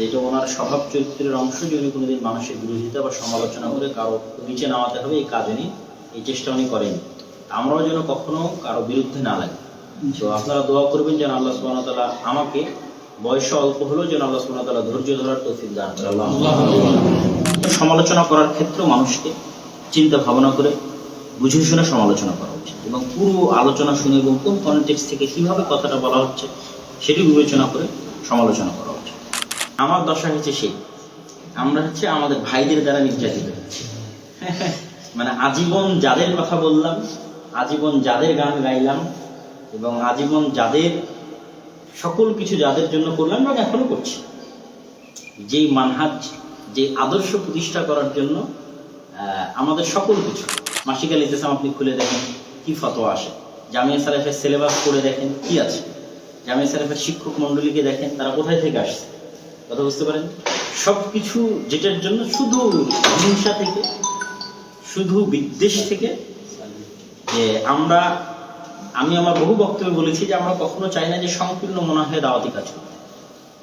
যেটা ওনার স্বভাব চরিত্রের অংশ যদি কোনোদিন মানুষের বিরোধিতা বা সমালোচনা করে কারও নিচে নামাতে হবে, এই কাজ উনি এই চেষ্টা উনি করেন। আমরাও যেন কখনো কারও বিরুদ্ধে না লাগে। তো আপনারা দোয়া করবেন যেন আল্লাহ ওয়া আমাকে বয়স অল্প হলেও যেন আল্লাহ তাআলা ধৈর্য ধরার তৌফিক দান করে। সমালোচনা করার ক্ষেত্রে মানুষকে চিন্তা ভাবনা করে বুঝে শুনে সমালোচনা করা উচিত এবং পুরো আলোচনা শুনে এবং কোন কনটেক্স থেকে কীভাবে কথাটা বলা হচ্ছে সেটি বিবেচনা করে সমালোচনা করা আমার দশা হচ্ছে সেই। আমরা হচ্ছে আমাদের ভাইদের দ্বারা নির্যাতিত হচ্ছি। মানে আজীবন যাদের কথা বললাম, আজীবন যাদের গান গাইলাম, এবং আজীবন যাদের সকল কিছু যাদের জন্য করলাম এবং এখনও করছি। যেই মানহাজ যে আদর্শ প্রতিষ্ঠা করার জন্য আমাদের সকল কিছু। মাসিক আল ইসলাম আপনি খুলে দেখেন কি ফতোয়া আসে। জামিয়া সালেফের সিলেবাস করে দেখেন কি আছে। জামিয়া সালেফের শিক্ষক মণ্ডলীকে দেখেন, তারা কোথায় থেকে আসছে? কথা বুঝতে পারেন? সব কিছু যেটার জন্য শুধু হিংসা থেকে, শুধু বিদ্বেষ থেকে, যে আমরা, আমি আমার বহু বক্তব্যে বলেছি যে আমরা কখনো চাই না যে সংকীর্ণ মনে হয় দাওয়াতি কাজ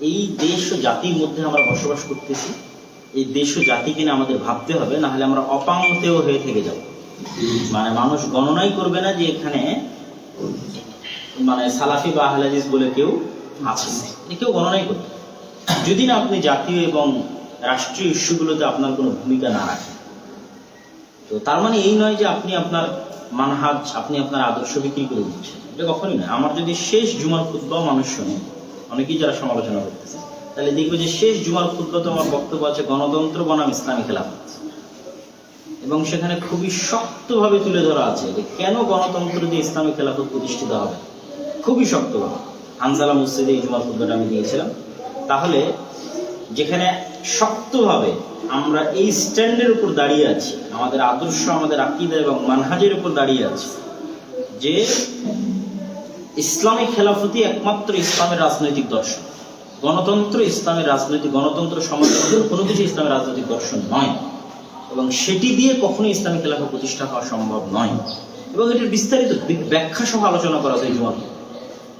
এই দেশ ও জাতির মধ্যে আমরা বসবাস করতেছি, এই দেশ ও জাতিকে নিয়ে আমাদের ভাবতে হবে না হলে আমরা অপাঙ্গতেও হয়ে থেকে যাব। মানে মানুষ গণনাই করবে না যে এখানে মানে সালাফি বা আহলাদিস বলে কেউ আছে। কেউ গণনাই করবে। যদি না আপনি জাতীয় এবং রাষ্ট্রীয় ইস্যুগুলোতে আপনার কোনো ভূমিকা না রাখেন, তো তার মানে এই নয় যে আপনি আপনার মানহাজ, আপনি আপনার আদর্শ বিক্রি করে দিচ্ছেন। এটা কখনই নয়। আমার যদি শেষ জুমার খুদ্াও মানুষ শোনে, অনেকেই যারা সমালোচনা করতেছে, তাহলে দেখবে যে শেষ জুমার খুদ্াতে আমার বক্তব্য আছে, গণতন্ত্র বনাম ইসলামী খেলাফত। এবং সেখানে খুবই শক্তভাবে তুলে ধরা আছে যে কেন গণতন্ত্র দিয়ে ইসলামী খেলাফত প্রতিষ্ঠিত হবে। খুবই শক্তভাবে। আনজালা মসজিদে এই জুমার খুদ্াটা আমি দিয়েছিলাম। তাহলে যেখানে শক্তভাবে আমরা এই স্ট্যান্ডের উপর দাঁড়িয়ে আছি, আমাদের আদর্শ, আমাদের আকিদা এবং মানহাজের উপর দাঁড়িয়ে আছি, যে ইসলামী খেলাফতি একমাত্র ইসলামের রাজনৈতিক দর্শন। গণতন্ত্র ইসলামের রাজনৈতিক, গণতন্ত্র সমাজের কোনো কিছু ইসলামের রাজনৈতিক দর্শন নয়। এবং সেটি দিয়ে কখনোই ইসলামী খেলাফত প্রতিষ্ঠা হওয়া সম্ভব নয়। এবং এটির বিস্তারিত ব্যাখ্যা সহ আলোচনা করা যায় জুমাতে।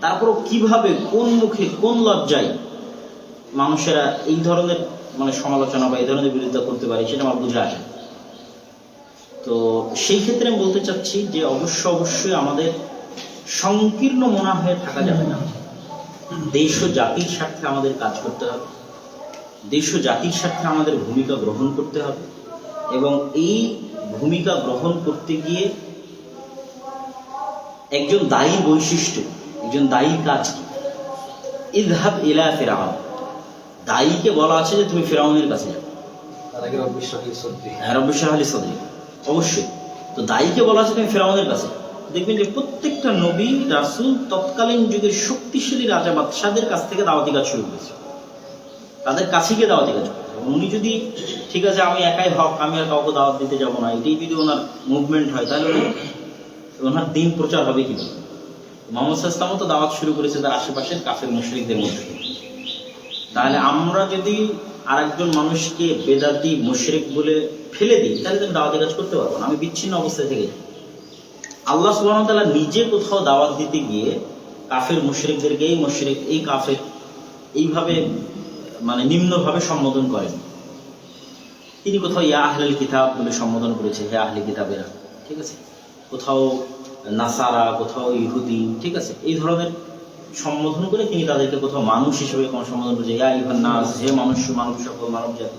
তারপরও কীভাবে, কোন মুখে, কোন লজ্জায় মানুষেরা এই ধরনের মানে সমালোচনা বা এই ধরনের বিরোধিতা করতে পারে, সেটা আমার বুঝে আসে তো সেই ক্ষেত্রে আমি বলতে চাচ্ছি যে অবশ্য অবশ্যই আমাদের সংকীর্ণ মনা হয়ে থাকা যাবে না। দেশ ও জাতির স্বার্থে আমাদের কাজ করতে হবে। দেশ ও জাতির স্বার্থে আমাদের ভূমিকা গ্রহণ করতে হবে এবং এই ভূমিকা গ্রহণ করতে গিয়ে একজন দায়ী বৈশিষ্ট্য, একজন দায়ী কাজ কি? ইদহাব ইলা ফেরাউন দায়ীকে বলা আছে যে তুমি ফেরাউনের কাছে যাও। হ্যাঁ আলী সদরি। অবশ্যই। তো দায়ীকে বলা আছে তুমি ফেরাউনের কাছে দেখবেন যে প্রত্যেকটা নবী রাসূল তৎকালীন যুগের শক্তিশালী রাজা বাদশাদের কাছ থেকে দাওয়াতি কাজ শুরু করেছে। তাদের কাছে গিয়ে দাওয়াতি কাজ। উনি যদি ঠিক আছে আমি একাই হক আমি আর কাউকে দাওয়াত দিতে যাব না। এটাই যদি ওনার মুভমেন্ট হয় তাহলে ওনার দিন প্রচার হবে কি মোহাম্মদ ইসলামও তো দাওয়াত শুরু করেছে তার আশেপাশের কাফের মুশরিকদের মধ্যে। তাহলে আমরা যদি আরেকজন মানুষকে বেদাতি, মুশরিক বলে ফেলে দিই, তাহলে তুমি দাওয়াতি কাজ করতে পারব না। আমি বিচ্ছিন্ন অবস্থায় থেকে। আল্লাহ সুবহানাহু তালা নিজে কোথাও দাওয়াত দিতে গিয়ে কাফের মুশরিকদেরকে এই মুশরিক, এই কাফের এইভাবে মানে নিম্নভাবে সম্বোধন করেন। তিনি কোথাও ইয়া আহলাল কিতাব বলে সম্বোধন করেছে, হে আহলে কিতাবেরা, ঠিক আছে? কোথাও নাসারা, কোথাও ইহুদি, ঠিক আছে? এই ধরনের সম্বোধন করে তিনি তাদেরকে কোথাও মানুষ হিসেবে কোনো সম্বোধন করেছে ইয়া ইভান নাস হে মানুষ মানব সকল মানব জাতি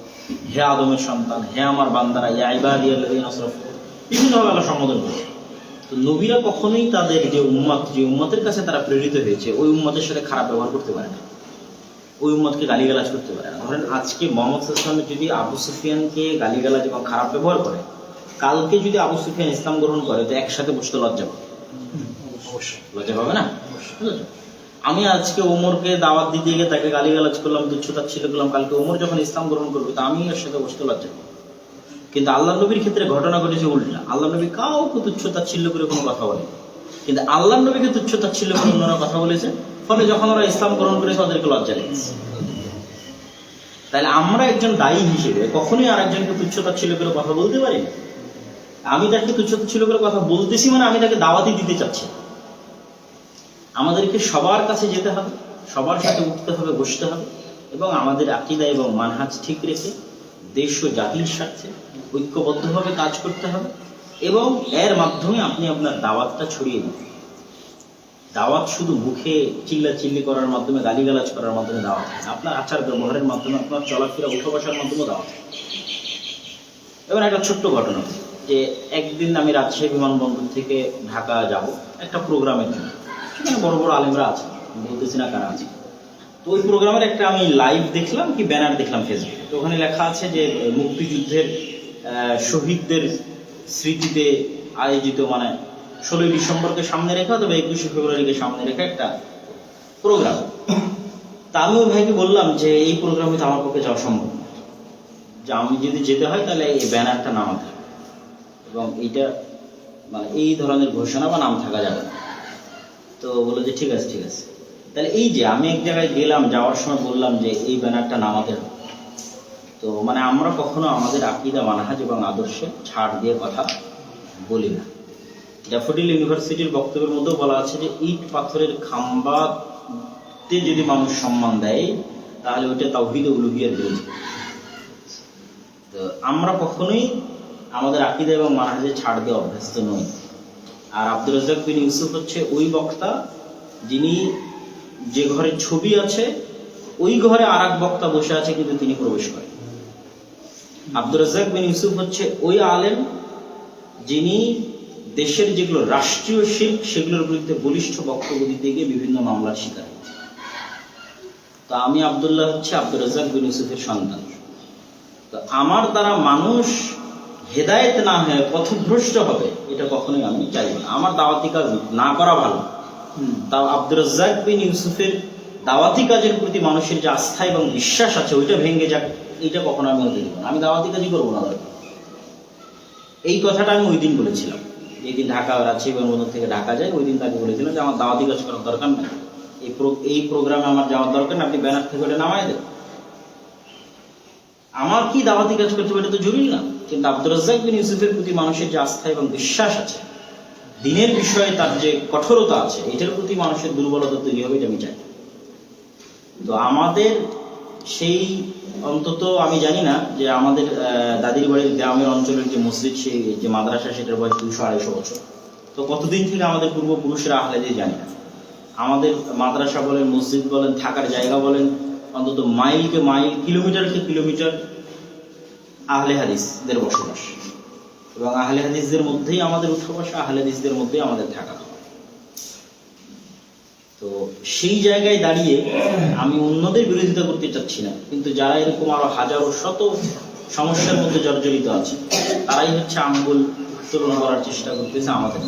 হে আদমের সন্তান হে আমার বান্দারা ইয়া ইবাদি আসরাফু বিভিন্নভাবে আল্লাহ সম্বোধন করেছে তো নবীরা কখনোই তাদের যে উম্মত যে উম্মতের কাছে তারা প্রেরিত হয়েছে ওই উম্মতের সাথে খারাপ ব্যবহার করতে পারে না। ওই উম্মতকে গালিগালাজ করতে পারে না। ধরেন আজকে মোহাম্মদ ইসলামের যদি আবু সুফিয়ানকে গালিগালাজ এবং খারাপ ব্যবহার করে কালকে যদি আবু সুফিয়ান ইসলাম গ্রহণ করে তো একসাথে বসতে লজ্জা পাবে। লজ্জা পাবে না? আমি আজকে ওমরকে দাওয়াত দিতে গিয়ে তাকে গালিগালাজ করলাম তুচ্ছতা ছিল করলাম কালকে ওমর যখন ইসলাম গ্রহণ করবে, তো আমি এর সাথে বসতে লজ্জা পাবো কিন্তু আল্লাহ নবীর ক্ষেত্রে ঘটনা ঘটেছে উল্টা। আল্লাহ নবী কাউকে তুচ্ছতা ছিল করে কোনো কথা বলে কিন্তু আল্লাহ নবীকে তুচ্ছতা ছিল করে অন্যরা কথা বলেছে। ফলে যখন ওরা ইসলাম গ্রহণ করেছে, ওদেরকে লজ্জা লেগেছে। তাহলে আমরা একজন দায়ী হিসেবে কখনোই আর একজনকে তুচ্ছতা ছিল করে কথা বলতে পারি আমি তাকে তুচ্ছতা ছিল করে কথা বলতেছি মানে আমি তাকে দাওয়াতি দিতে চাচ্ছি। আমাদেরকে সবার কাছে যেতে হবে, সবার সাথে উঠতে হবে, বসতে হবে এবং আমাদের আকিদা এবং মানহাজ ঠিক রেখে দেশ ও জাতির স্বার্থে ঐক্যবদ্ধভাবে কাজ করতে হবে এবং এর মাধ্যমে আপনি আপনার দাওয়াতটা ছড়িয়ে দিন। দাওয়াত শুধু মুখে চিল্লা চিল্লি করার মাধ্যমে, গালিগালাজ করার মাধ্যমে দাওয়াত আপনার আচার ব্যবহারের মাধ্যমে, আপনার চলাফেরা, উঠা বসার মাধ্যমে দাওয়াত এবার একটা ছোট্ট ঘটনা, যে একদিন আমি রাজশাহী বিমানবন্দর থেকে ঢাকা যাব, একটা প্রোগ্রামের জন্য। সেখানে বড় বড় আলেমরা আছে, বলতেছি না কারা আছে। তো ওই প্রোগ্রামের একটা আমি লাইভ দেখলাম কি ব্যানার দেখলাম ফেসবুকে তো ওখানে লেখা আছে যে মুক্তিযুদ্ধের শহীদদের স্মৃতিতে আয়োজিত মানে ষোলোই ডিসেম্বরকে সামনে রেখা তবে একুশে ফেব্রুয়ারিকে সামনে রেখা একটা প্রোগ্রাম। তা আমি ওই ভাইকে বললাম যে, এই প্রোগ্রামে তো আমার পক্ষে যাওয়া সম্ভব যে আমি যদি যেতে হয় তাহলে এই ব্যানারটা নামাতে এবং এইটা মানে এই ধরনের ঘোষণা বা নাম থাকা যাবে না। তো বলল যে ঠিক আছে ঠিক আছে। তাহলে এই যে আমি এক জায়গায় গেলাম, যাওয়ার সময় বললাম যে এই ব্যানারটা নামাতে হবে। তো মানে আমরা কখনো আমাদের আকিদা, মানহাজ এবং আদর্শে ছাড় দিয়ে কথা বলি না। ড্যাফোডিল ইউনিভার্সিটির বক্তব্যের মধ্যেও বলা আছে যে ইট পাথরের খাম্বাতে যদি মানুষ সম্মান দেয়, তাহলে ওইটা তাওহিদ উলুহিয়ার বিরোধী। তো আমরা কখনোই আমাদের আকিদা এবং মানহাজে ছাড় দিয়ে অভ্যস্ত নই। আর আব্দুর রাজাক বিন ইউসুফ হচ্ছে ওই বক্তা যিনি যে ঘরে ছবি আছে, ওই ঘরে আর বক্তা বসে আছে কিন্তু তিনি প্রবেশ করেন। আব্দুর রাজাক বিন ইউসুফ হচ্ছে ওই আলেম যিনি দেশের যেগুলো রাষ্ট্রীয় শিল্প, সেগুলোর বিরুদ্ধে বলিষ্ঠ বক্তব্য দিতে গিয়ে বিভিন্ন মামলার শিকার তো আমি আব্দুল্লাহ হচ্ছে আব্দুর রাজাক বিন ইউসুফের সন্তান। তো আমার দ্বারা মানুষ হেদায়েত না হয়ে পথভ্রষ্ট হবে এটা কখনোই আমি চাইব না। আমার দাওয়াতি কাজ না করা ভালো। তাও আব্দুর রাজ্জাক বিন ইউসুফের দাওয়াতি কাজের প্রতি মানুষের যে আস্থা এবং বিশ্বাস আছে ওইটা ভেঙে যাক এটা কখনো আমি দেবো না। আমি দাওয়াতি কাজই করব না এই কথাটা আমি ওই দিন বলেছিলাম যেদিন ঢাকা রাজশাহী বিমানবন্দর থেকে ঢাকা যায় ওই দিন তাকে বলেছিলাম যে আমার দাওয়াতি কাজ করার দরকার নেই। এই এই প্রোগ্রামে আমার যাওয়ার দরকার নেই আপনি ব্যানার থেকে ওটা নামাই দেন। আমার কি দাওয়াতি কাজ করতে হবে? এটা তো জরুরি না। কিন্তু আব্দুর রাজ্জাক বিন ইউসুফের প্রতি মানুষের যে আস্থা এবং বিশ্বাস আছে, দিনের বিষয়ে তার যে কঠোরতা আছে, এটার প্রতি মানুষের দুর্বলতা তৈরি হবে আমি চাই তো আমাদের সেই অন্তত আমি জানি না যে আমাদের দাদির বাড়ির গ্রামের অঞ্চলের যে মসজিদ, সেই যে মাদ্রাসা, সেটার বয়স দুশো আড়াইশো বছর। তো কতদিন থেকে আমাদের পূর্বপুরুষেরা আহলে দিয়ে জানি না। আমাদের মাদ্রাসা বলেন, মসজিদ বলেন, থাকার জায়গা বলেন অন্তত মাইলকে মাইল, কিলোমিটারকে কিলোমিটার আহলে হাদিসদের বসবাস। এবং আহলে হাদিসদের মধ্যেই আমাদের উঠা বসা আহলে হাদিসদের মধ্যেই আমাদের থাকা। তো সেই জায়গায় দাঁড়িয়ে আমি অন্যদের বিরোধিতা করতে চাচ্ছি না, কিন্তু যারা এরকম আরও হাজারো শত সমস্যার মধ্যে জর্জরিত আছে, তারাই হচ্ছে আঙ্গুল উত্তোলন করার চেষ্টা করতেছে আমাদের।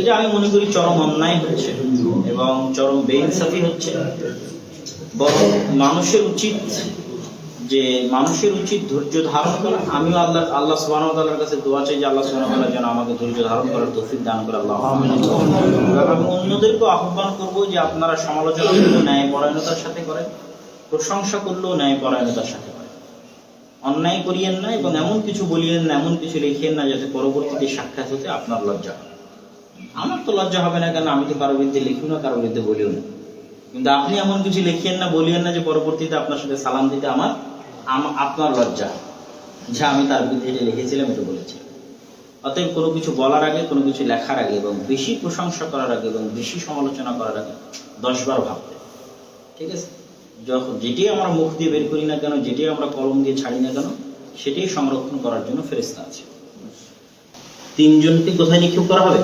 এটা আমি মনে করি চরম অন্যায় হচ্ছে এবং চরম বেইনসাফি হচ্ছে। বরং মানুষের উচিত যে মানুষের উচিত ধৈর্য ধারণ করা। আমিও আল্লাহ আল্লাহ ওয়া কাছে দোয়া চাই যে আল্লাহ ওয়া যেন আমাকে ধৈর্য ধারণ করার তৌফিক দান করে। আল্লাহ আমি অন্যদেরকেও আহ্বান করব যে আপনারা সমালোচনা করলেও ন্যায় পরায়ণতার সাথে করেন প্রশংসা করলেও ন্যায় পরায়ণতার সাথে করেন। অন্যায় করিয়েন না এবং এমন কিছু বলিয়েন না এমন কিছু লিখিয়েন না যাতে পরবর্তীতে সাক্ষাৎ হতে আপনার লজ্জা হয়। আমার তো লজ্জা হবে না কেন? আমি তো কারও বিরুদ্ধে লিখিও না কারও বিরুদ্ধে বলিও না। কিন্তু আপনি এমন কিছু লিখিয়েন না বলিয়েন না যে পরবর্তীতে আপনার সাথে সালাম দিতে আমার আপনার লজ্জা। যে আমি তার বিরুদ্ধে এটা লিখেছিলাম এটা বলেছি। অতএব কোনো কিছু বলার আগে কোনো কিছু লেখার আগে এবং বেশি প্রশংসা করার আগে এবং বেশি সমালোচনা করার আগে দশবার ভাবতে ঠিক আছে? যখন যেটি আমরা মুখ দিয়ে বের করি না কেন যেটি আমরা কলম দিয়ে ছাড়ি না কেন সেটাই সংরক্ষণ করার জন্য ফেরেস্তা আছে। তিনজনকে কোথায় নিক্ষেপ করা হবে।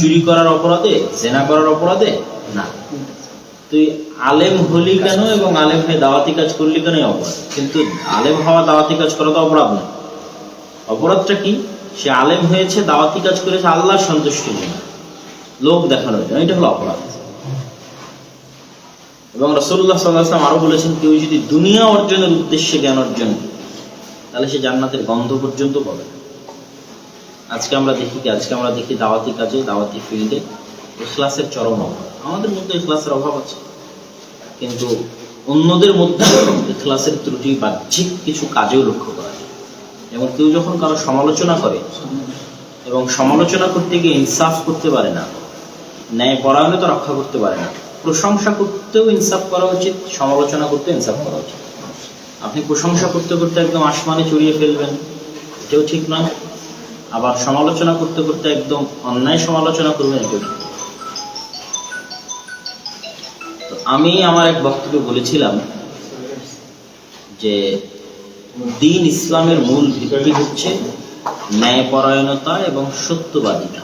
চুরি করার অপরাধে জেনা করার অপরাধে? না। তুই আলেম হলি কেন এবং আলেম হয়ে দাওয়াতি কাজ করলি কেন অপরাধ? কিন্তু আলেম হওয়া, দাওয়াতি কাজ করা তো অপরাধ না। অপরাধটা কি? সে আলেম হয়েছে, দাওয়াতি কাজ করেছে, আল্লাহর সন্তুষ্টির জন্য। লোক দেখানোর জন্য। এটা হলো অপরাধ। এবং রসুল্লাহ সাল্লাহাম আরও বলেছেন, কেউ যদি দুনিয়া অর্জনের উদ্দেশ্যে জ্ঞান অর্জন তাহলে সে জান্নাতের গন্ধ পর্যন্ত পাবে। আজকে আমরা দেখি কি? আজকে আমরা দেখি দাওয়াতি কাজে, দাওয়াতি ফিল্ডে ইখলাসের চরম অভাব। আমাদের মধ্যে ক্লাসের অভাব আছে। কিন্তু অন্যদের মধ্যে ক্লাসের ত্রুটি বাহ্যিক কিছু কাজেও লক্ষ্য করা যায়। যেমন কেউ যখন কারও সমালোচনা করে এবং সমালোচনা করতে গিয়ে ইনসাফ করতে পারে না, ন্যায় পরায়ণতা রক্ষা করতে পারে না, প্রশংসা করতেও ইনসাফ করা উচিত, সমালোচনা করতেও ইনসাফ করা উচিত। আপনি প্রশংসা করতে করতে একদম আসমানে চড়িয়ে ফেলবেন, এটাও ঠিক নয়। আবার সমালোচনা করতে করতে একদম অন্যায় সমালোচনা করবেন, এটাও ঠিক আমি আমার এক বক্তব্যে বলেছিলাম যে দিন ইসলামের মূল ভিত্তি হচ্ছে ন্যায়পরায়ণতা এবং সত্যবাদিতা।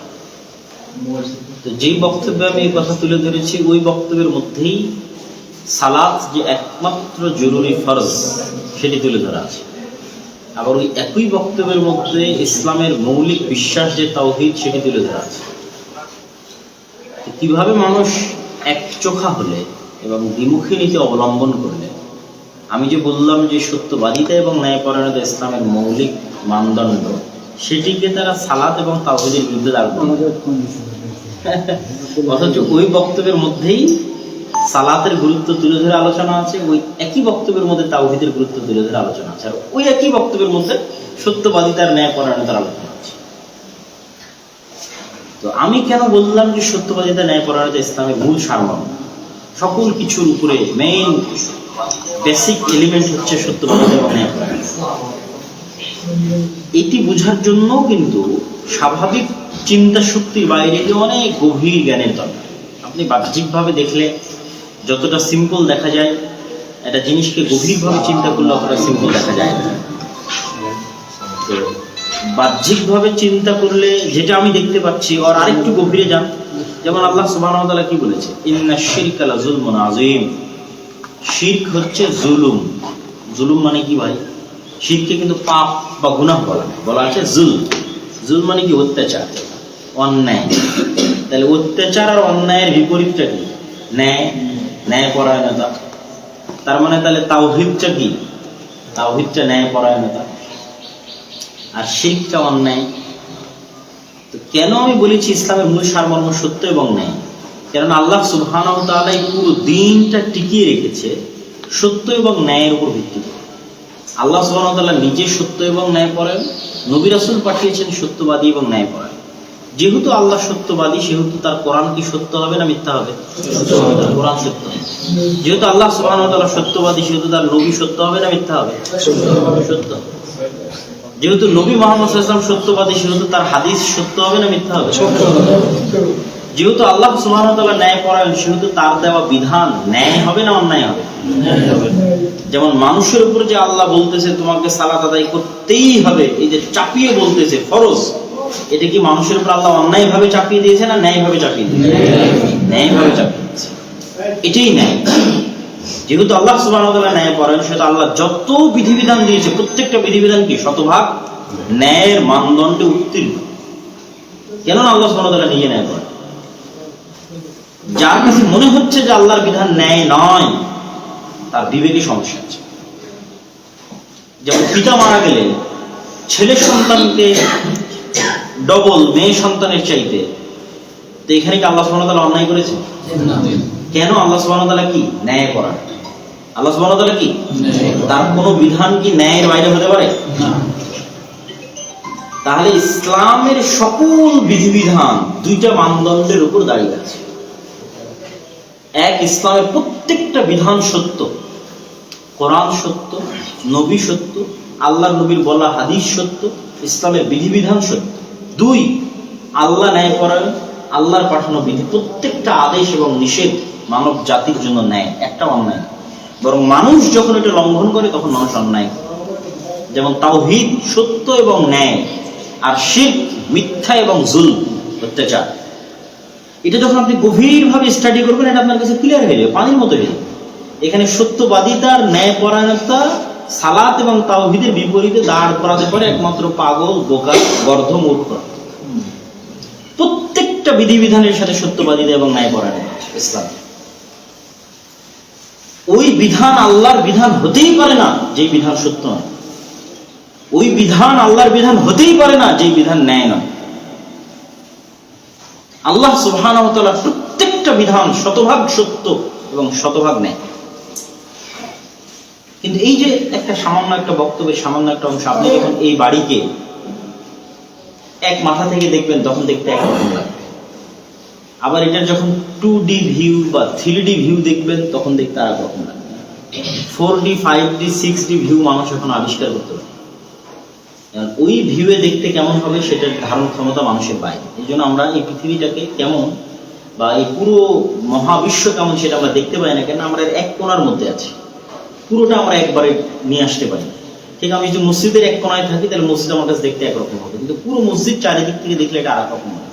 তো যেই বক্তব্যে আমি এই কথা তুলে ধরেছি, ওই বক্তব্যের মধ্যেই সালাদ যে একমাত্র জরুরি ফরজ, সেটি তুলে ধরা আছে। আবার ওই একই বক্তব্যের মধ্যে ইসলামের মৌলিক বিশ্বাস যে তাওহীদ, সেটি তুলে ধরা আছে। কীভাবে মানুষ এক চোখা হলে এবং দ্বিমুখী নীতি অবলম্বন করলে, আমি যে বললাম যে সত্যবাদিতা এবং ন্যায়পরায়ণতা ইসলামের মৌলিক মানদণ্ড, সেটিকে তারা সালাত এবং তাওহীদের বিরুদ্ধে অথচ ওই বক্তব্যের মধ্যেই সালাতের গুরুত্ব তুলে ধরে আলোচনা আছে, ওই একই বক্তব্যের মধ্যে তাওহীদের গুরুত্ব তুলে ধরে আলোচনা আছে, আর ওই একই বক্তব্যের মধ্যে সত্যবাদিতার ন্যায়পরায়ণতার আলোচনা আছে। তো আমি কেন বললাম যে সত্যবাদিতা, ন্যায়পরায়ণতা ইসলামের মূল সারমর্ম? সকল কিছুর উপরে মেইন বেসিক এলিমেন্ট হচ্ছে এবং ন্যায়পরায়ণতা এটি বোঝার জন্য কিন্তু স্বাভাবিক চিন্তা শক্তির বাইরে অনেক গভীর জ্ঞানের দরকার। আপনি বাহ্যিকভাবে দেখলে যতটা সিম্পল দেখা যায়, একটা জিনিসকে গভীরভাবে চিন্তা করলে অতটা সিম্পল দেখা যায় না। বাহ্যিকভাবে চিন্তা করলে যেটা আমি দেখতে পাচ্ছি, ওর আরেকটু গভীরে যান। যেমন আল্লাহ তাআলা কি বলেছে? ইন্না হচ্ছে জুলুম। জুলুম মানে কি ভাই? শিরকে কিন্তু পাপ বা গুনাহ বলা। বলা আছে জুল জুল মানে কি? অত্যাচার। অন্যায়। তাহলে অত্যাচার আর অন্যায়ের বিপরীতটা কি? ন্যায়। ন্যায় পরায়ণতা তার মানে তাহলে তাওহিদটা কি? তাওহিদটা ন্যায় পরায়ণতা আর শিরকটা অন্যায়। কেন আমি বলেছি ইসলামের মূল সারমর্ম সত্য এবং ন্যায়? কারণ আল্লাহ সুবহানাহু ওয়া পুরো দিনটা টিকিয়ে রেখেছে সত্য এবং ন্যায়ের উপর ভিত্তি করে। আল্লাহ সুবহানাহু ওয়া নিজে সত্য এবং ন্যায় পরায়ণ নবী রাসূল পাঠিয়েছেন সত্যবাদী এবং ন্যায় পরায়ণ যেহেতু আল্লাহ সত্যবাদী, সেহেতু তার কোরআন কি সত্য হবে না মিথ্যা হবে? কোরআন সত্য যেহেতু আল্লাহ সুবহানাহু ওয়া সত্যবাদী, সেহেতু তার নবী সত্য হবে না মিথ্যা হবে? সত্য যেহেতু নবী মোহাম্মদ সাল্লাল্লাহু সত্যবাদী সেহেতু তার হাদিস সত্য হবে না মিথ্যা হবে? যেহেতু আল্লাহ তাআলা ন্যায় পরায়ণ সেহেতু তার দেওয়া বিধান ন্যায় হবে না অন্যায় হবে? যেমন মানুষের উপর যে আল্লাহ বলতেছে তোমাকে সালাত আদায় করতেই হবে এই যে চাপিয়ে বলতেছে ফরজ এটা কি মানুষের উপর আল্লাহ অন্যায় ভাবে চাপিয়ে দিয়েছে না ন্যায় ভাবে চাপিয়ে দিয়েছে? ন্যায়। ভাবে চাপিয়ে দিয়েছে। এটাই ন্যায়। যেহেতু আল্লাহ তাআলা ন্যায় পরায়ণ সেহেতু আল্লাহ যত বিধিবিধান দিয়েছে, প্রত্যেকটা বিধিবিধান কি? শতভাগ ন্যায়ের মানদণ্ডে উত্তীর্ণ। কেন আল্লাহ তাআলা নিজে ন্যায় করেন। যার কাছে মনে হচ্ছে যে আল্লাহর বিধান ন্যায় নয়, তার বিবেকে সমস্যা আছে। যেমন পিতা মারা গেলে ছেলে সন্তানকে ডবল মেয়ে সন্তানের চাইতে, তো এখানে কি আল্লাহ তাআলা অন্যায় করেছে? কেন আল্লাহ ওয়া কি? ন্যায় করা আল্লাহ ওয়া কি? তার কোনো বিধান কি ন্যায়ের বাইরে হতে পারে? তাহলে ইসলামের সকল বিধিবিধান দুইটা মানদণ্ডের উপর দাঁড়িয়ে আছে। এক ইসলামের প্রত্যেকটা বিধান সত্য। কোরআন সত্য নবী সত্য আল্লাহ নবীর বলা হাদিস সত্য ইসলামের বিধিবিধান সত্য। দুই আল্লাহ ন্যায় পরায়ণ আল্লাহর পাঠানো বিধি প্রত্যেকটা আদেশ এবং নিষেধ মানব জাতির জন্য ন্যায় একটা অন্যায় বরং মানুষ যখন এটা লঙ্ঘন করে, তখন মানুষ অন্যায়। যেমন তাওহীদ সত্য এবং ন্যায়, আর শিরক মিথ্যা এবং জুল অত্যাচার। এটা যখন আপনি গভীরভাবে স্টাডি করবেন, এটা আপনার কাছে ক্লিয়ার হয়ে যাবে, পানির মতো হয়ে এখানে সত্যবাদিতার, ন্যায়পরায়ণতা, সালাত এবং তাওহীদের বিপরীতে দাঁড় করাতে পারে একমাত্র পাগল, বোকা গর্ধ মূর্খ। প্রত্যেকটা বিধিবিধানের সাথে সত্যবাদিতা এবং ন্যায়পরায়ণতা ইসলাম। ওই বিধান আল্লাহর বিধান হতেই পারে না, যেই বিধান সত্য নয়। ওই বিধান আল্লাহর বিধান হতেই পারে না, যেই বিধান ন্যায় নয়। আল্লাহ তাআলার প্রত্যেকটা বিধান শতভাগ সত্য এবং শতভাগ ন্যায়। কিন্তু এই যে একটা সামান্য একটা বক্তব্যের সামান্য একটা অংশ, আপনি যখন এই বাড়িকে এক মাথা থেকে দেখবেন, তখন দেখতে একরকম লাগবে আবার এটার যখন টু ডি ভিউ বা থ্রি ডি ভিউ দেখবেন, তখন দেখতে আর কখন লাগবে four D five D six D view মানুষ এখন আবিষ্কার করতে পারে। ওই ভিউয়ে দেখতে কেমন হবে সেটার ধারণ ক্ষমতা মানুষের বাইরে। এই জন্য আমরা এই পৃথিবীটাকে কেমন বা এই পুরো মহাবিশ্ব কেমন সেটা আমরা দেখতে পাই না কেন আমরা এক কোণার মধ্যে আছি। পুরোটা আমরা একবারে নিয়ে আসতে পারি। ঠিক, আমি যদি মসজিদের এক কোণায় থাকি, তাহলে মসজিদ আমার কাছে দেখতে একরকম হবে। কিন্তু পুরো মসজিদ চারিদিক থেকে দেখলে এটা আর রকম হবে।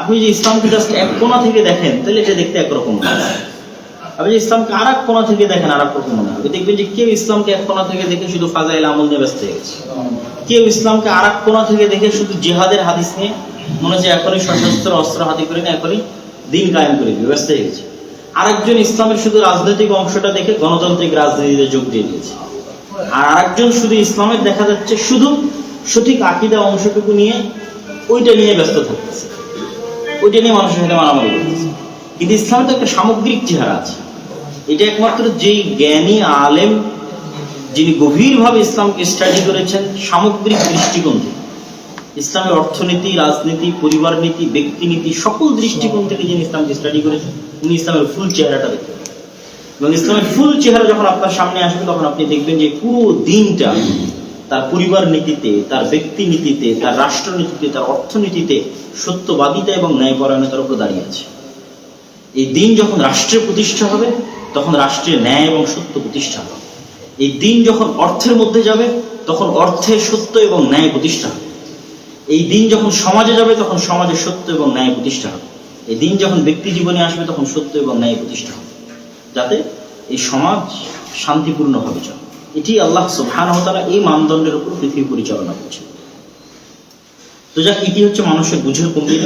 আপনি যদি ইসলামকে জাস্ট এক কোণা থেকে দেখেন, তাহলে এটা দেখতে একরকম আপনি যদি ইসলামকে আর এক কোণা থেকে দেখেন আর এক রকম হবে। দেখবেন যে কেউ ইসলামকে এক কোণা থেকে দেখে শুধু ফাজাইল আমল নিয়ে ব্যস্ত হয়ে গেছে। কেউ ইসলামকে আর এক কোণা থেকে দেখে শুধু জেহাদের হাদিস নিয়ে মনে হচ্ছে এখনই সশস্ত্র অস্ত্র হাতে করে না এখনই দিন কায়েম করে দিবে, ব্যস্ত হয়ে গেছে। আরেকজন ইসলামের শুধু রাজনৈতিক অংশটা দেখে গণতান্ত্রিক রাজনীতিতে যোগ দিয়ে দিয়েছে। আর আরেকজন শুধু ইসলামের দেখা যাচ্ছে শুধু সঠিক আকিদা অংশটুকু নিয়ে ওইটা নিয়ে ব্যস্ত থাকতেছে। ওইটা নিয়ে মানুষের সাথে মারামারি করতেছে। কিন্তু ইসলামের তো একটা সামগ্রিক চেহারা আছে। এটা একমাত্র যেই জ্ঞানী আলেম যিনি গভীরভাবে ইসলামকে স্টাডি করেছেন, সামগ্রিক দৃষ্টিকোণ থেকে। ইসলামের অর্থনীতি, রাজনীতি, পরিবার নীতি, ব্যক্তি নীতি, সকল দৃষ্টিকোণ থেকে যিনি ইসলামকে স্টাডি করেছেন, উনি ইসলামের ফুল চেহারাটা দেখতে পাবেন। এবং ইসলামের ফুল চেহারা যখন আপনার সামনে আসবে, তখন আপনি দেখবেন যে পুরো দিনটা তার পরিবার নীতিতে, তার ব্যক্তি নীতিতে, তার রাষ্ট্রনীতিতে, তার অর্থনীতিতে সত্যবাদিতা এবং ন্যায়পরায়ণতার উপর দাঁড়িয়ে আছে। এই দিন যখন রাষ্ট্রে প্রতিষ্ঠা হবে, তখন রাষ্ট্রের ন্যায় এবং সত্য প্রতিষ্ঠা হবে। এই দিন যখন অর্থের মধ্যে যাবে, তখন অর্থের সত্য এবং ন্যায় প্রতিষ্ঠা হবে। এই দিন যখন সমাজে যাবে, তখন সমাজে সত্য এবং ন্যায় প্রতিষ্ঠা হবে। এই দিন যখন ব্যক্তি জীবনে আসবে, তখন সত্য এবং ন্যায় প্রতিষ্ঠা হবে। যাতে এই সমাজ শান্তিপূর্ণভাবে চলে। এটি আল্লাহ সুবহানাহু ওয়া তাআলা এই মানদণ্ডের উপর পৃথিবী পরিচালনা করছে তো যাক, এটি হচ্ছে মানুষের বুঝের কমতি